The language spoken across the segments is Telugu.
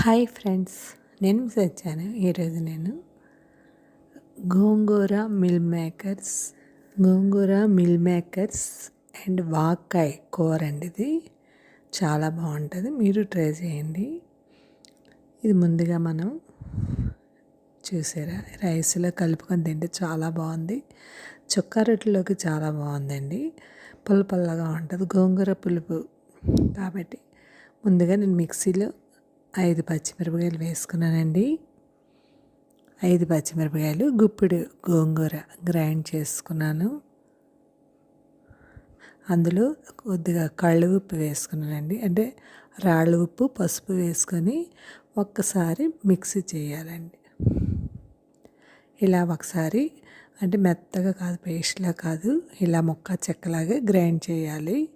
హాయ్ ఫ్రెండ్స్ నేను మిస్ వచ్చాను. ఈరోజు నేను gongura meal makers gongura meal makers and వాక్కాయ్ కూర అండి ఇది. చాలా బాగుంటుంది మీరు ట్రై చేయండి. ఇది ముందుగా మనం చూసారా రైస్లో కలుపుకొని తింటే చాలా బాగుంది. చుక్క రొట్టెలోకి చాలా బాగుందండి. పుల్ల పుల్లగా ఉంటుంది గోంగూర పులుపు. కాబట్టి ముందుగా నేను మిక్సీలో ఐదు పచ్చిమిరపకాయలు వేసుకున్నానండి. ఐదు పచ్చిమిరపకాయలు గుప్పిడు గోంగూర గ్రైండ్ చేసుకున్నాను. అందులో కొద్దిగా కళ్ళు ఉప్పు వేసుకున్నానండి. అంటే రాళ్ళ ఉప్పు పసుపు వేసుకొని ఒక్కసారి మిక్సీ చేయాలండి. ఇలా ఒకసారి అంటే మెత్తగా కాదు పేస్ట్లా కాదు ఇలా మొక్క చెక్కలాగా గ్రైండ్ చేయాలి.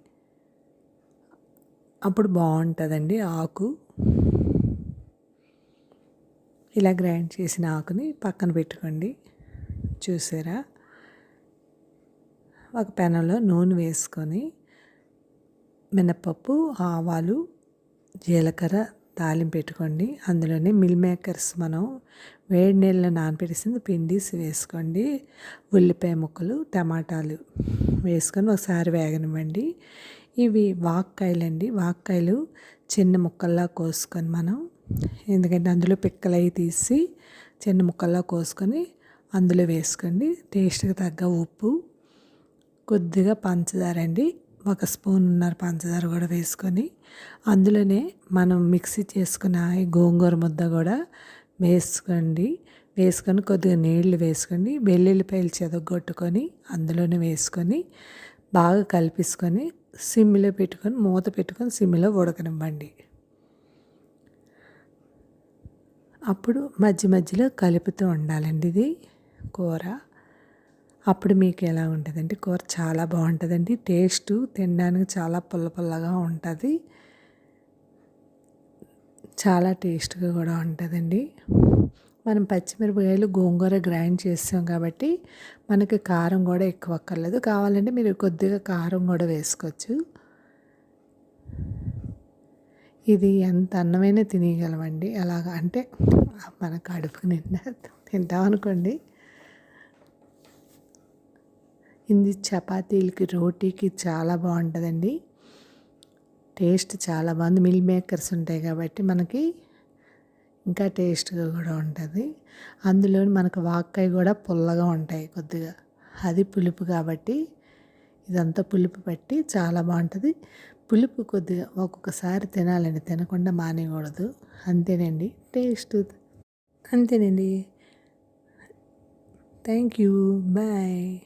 అప్పుడు బాగుంటుందండి ఆకు. ఇలా గ్రైండ్ చేసిన ఆకుని పక్కన పెట్టుకోండి. చూసారా? ఒక పెనంలో నూనె వేసుకొని మినపప్పు ఆవాలు జీలకర్ర తాలింపు పెట్టుకోండి. అందులోనే మిల్ మేకర్స్ మనం వేడి నీళ్ళలో నానపెట్టేసింది పిండిస్ వేసుకోండి. ఉల్లిపాయ ముక్కలు టమాటాలు వేసుకొని ఒకసారి వేగనివ్వండి. ఇవి వాక్కాయలు అండి వాక్కాయలు చిన్న ముక్కల్లా కోసుకొని మనం ఎందుకంటే అందులో పిక్కలవి తీసి చిన్న ముక్కల్లా కోసుకొని అందులో వేసుకోండి. టేస్ట్కి తగ్గ ఉప్పు కొద్దిగా పంచదార అండి. ఒక స్పూన్ ఉన్నర పంచదార కూడా వేసుకొని అందులోనే మనం మిక్సీ చేసుకున్న ఈ గోంగూర ముద్ద కూడా వేసుకోండి. వేసుకొని కొద్దిగా నీళ్ళు వేసుకోండి. వెల్లుల్లిపాయలు చెదగొట్టుకొని అందులోనే వేసుకొని బాగా కలిపేసుకొని సిమ్లో పెట్టుకొని మూత పెట్టుకొని సిమ్లో ఉడకనివ్వండి. అప్పుడు మధ్య మధ్యలో కలుపుతూ ఉండాలండి ఇది కూర. అప్పుడు మీకు ఎలా ఉంటుందండి? కూర చాలా బాగుంటుందండి. టేస్ట్ తినడానికి చాలా పుల్ల పుల్లగా ఉంటుంది. చాలా టేస్ట్గా కూడా ఉంటుందండి. మనం పచ్చిమిరపకాయలు గోంగూర గ్రైండ్ చేస్తాం కాబట్టి మనకి కారం కూడా ఎక్కువ అక్కర్లేదు. కావాలంటే మీరు కొద్దిగా కారం కూడా వేసుకోవచ్చు. ఇది ఎంత అన్నమైనా తినేయగలమండి. అలాగ అంటే మన కడుపు నిండా తింటామనుకోండి ఇది చపాతీలకి రోటీకి చాలా బాగుంటుందండి. టేస్ట్ చాలా బాగుంది. మిల్ మేకర్స్ ఉంటాయి కాబట్టి మనకి ఇంకా టేస్ట్గా కూడా ఉంటుంది. అందులో మనకు వాక్కాయ కూడా పుల్లగా ఉంటాయి కొద్దిగా. అది పులుపు కాబట్టి ఇదంతా పులుపు పట్టి చాలా బాగుంటుంది. పులుపు కొద్దిగా ఒక్కొక్కసారి తినాలండి. తినకుండా మానేయకూడదు. అంతేనండి. టేస్ట్ అంతేనండి. Thank you. బాయ్.